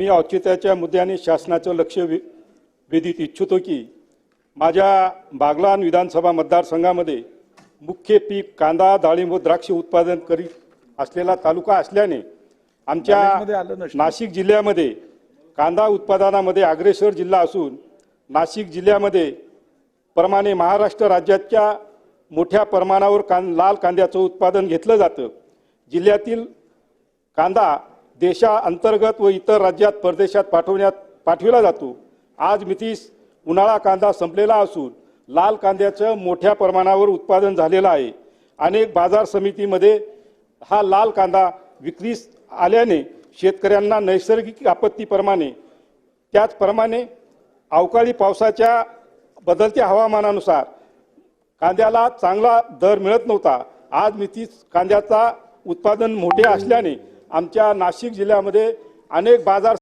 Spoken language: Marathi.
मी औचित्याच्या मुद्द्याने शासनाचं लक्ष वे- वेधित इच्छितो की माझ्या बागलान विधानसभा मतदारसंघामध्ये मुख्य पीक कांदा डाळिंब व द्राक्ष उत्पादन करीत असलेला तालुका असल्याने आमच्या. नाशिक जिल्ह्यामध्ये कांदा उत्पादनामध्ये अग्रेसर जिल्हा असून नाशिक जिल्ह्यामध्ये प्रमाणे महाराष्ट्र राज्याच्या मोठ्या प्रमाणावर कां लाल कांद्याचं उत्पादन घेतलं जातं जिल्ह्यातील कांदा देशाअंतर्गत व इतर राज्यात परदेशात पाठवण्यात पाठविला जातो. आज मितीस उन्हाळा कांदा संपलेला असून लाल कांद्याचं मोठ्या प्रमाणावर उत्पादन झालेलं आहे. अनेक बाजार समितीमध्ये हा लाल कांदा विक्रीस आल्याने शेतकऱ्यांना नैसर्गिक आपत्तीप्रमाणे त्याचप्रमाणे अवकाळी पावसाच्या बदलत्या हवामानानुसार कांद्याला चांगला दर मिळत नव्हता. आज मितीस कांद्याचा उत्पादन मोठे असल्याने आमच्या नाशिक जिल्ह्यामध्ये अनेक बाजार